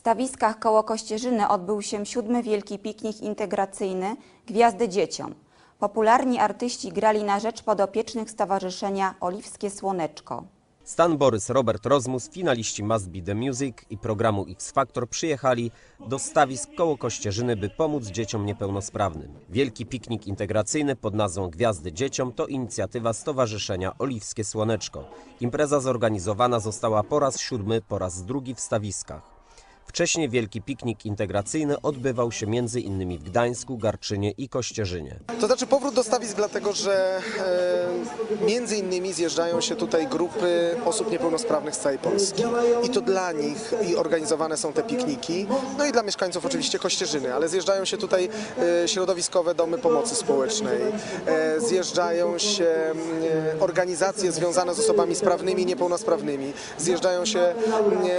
stawiskach koło Kościerzyny odbył się siódmy wielki piknik integracyjny Gwiazdy Dzieciom. Popularni artyści grali na rzecz podopiecznych Stowarzyszenia Oliwskie Słoneczko. Stan Borys, Robert Rozmus, finaliści Must Be The Music i programu X Factor przyjechali do stawisk koło Kościerzyny, by pomóc dzieciom niepełnosprawnym. Wielki piknik integracyjny pod nazwą Gwiazdy Dzieciom to inicjatywa Stowarzyszenia Oliwskie Słoneczko. Impreza zorganizowana została po raz siódmy, po raz drugi w stawiskach. Wcześniej wielki piknik integracyjny odbywał się innymi w Gdańsku, Garczynie i Kościerzynie. To znaczy powrót do stawisk dlatego, że e, między innymi zjeżdżają się tutaj grupy osób niepełnosprawnych z całej Polski. I to dla nich i organizowane są te pikniki, no i dla mieszkańców oczywiście Kościerzyny, ale zjeżdżają się tutaj e, środowiskowe domy pomocy społecznej, e, zjeżdżają się e, organizacje związane z osobami sprawnymi i niepełnosprawnymi, zjeżdżają się e,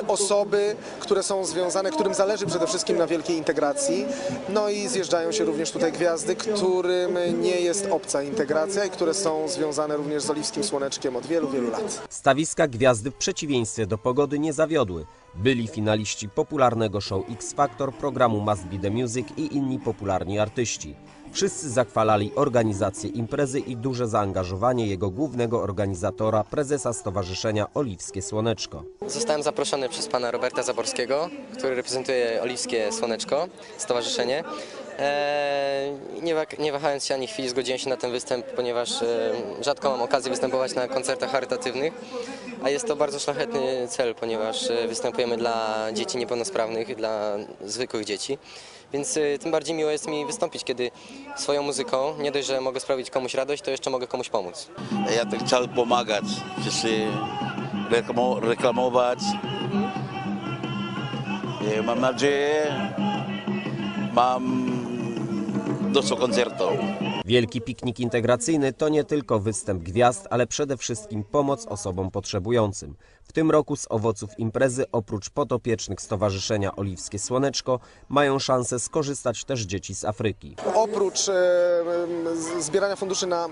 osoby, które są związane, którym zależy przede wszystkim na wielkiej integracji, no i zjeżdżają się również tutaj gwiazdy, którym nie jest obca integracja i które są związane również z Oliwskim Słoneczkiem od wielu, wielu lat. Stawiska gwiazdy w przeciwieństwie do pogody nie zawiodły. Byli finaliści popularnego show X Factor, programu Must Be The Music i inni popularni artyści. Wszyscy zachwalali organizację imprezy i duże zaangażowanie jego głównego organizatora, prezesa Stowarzyszenia Oliwskie Słoneczko. Zostałem zaproszony przez pana Roberta Zaborskiego, który reprezentuje Oliwskie Słoneczko, stowarzyszenie. Eee, nie, nie wahając się ani chwili zgodziłem się na ten występ, ponieważ e, rzadko mam okazję występować na koncertach charytatywnych, a jest to bardzo szlachetny cel, ponieważ e, występujemy dla dzieci niepełnosprawnych, dla zwykłych dzieci. Więc e, tym bardziej miło jest mi wystąpić, kiedy swoją muzyką nie dość, że mogę sprawić komuś radość, to jeszcze mogę komuś pomóc. Ja tak chciał pomagać, reklamo, reklamować. I mam nadzieję, mam dużo koncertów. Wielki piknik integracyjny to nie tylko występ gwiazd, ale przede wszystkim pomoc osobom potrzebującym. W tym roku z owoców imprezy oprócz podopiecznych Stowarzyszenia Oliwskie Słoneczko mają szansę skorzystać też dzieci z Afryki. Oprócz e, zbierania funduszy na e,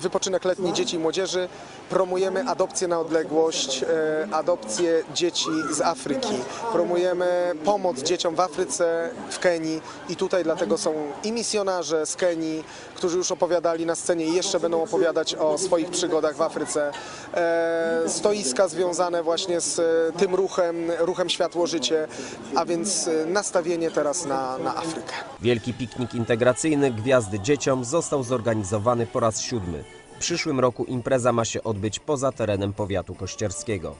wypoczynek letni dzieci i młodzieży, promujemy adopcję na odległość, e, adopcję dzieci z Afryki. Promujemy pomoc dzieciom w Afryce, w Kenii i tutaj dlatego są i misjonarze z Kenii, którzy już opowiadali na scenie i jeszcze będą opowiadać o swoich przygodach w Afryce. E, Stoiska związane właśnie z e, tym ruchem, ruchem Światło-Życie, a więc e, nastawienie teraz na, na Afrykę. Wielki piknik integracyjny Gwiazdy Dzieciom został zorganizowany po raz siódmy. W przyszłym roku impreza ma się odbyć poza terenem powiatu kościerskiego.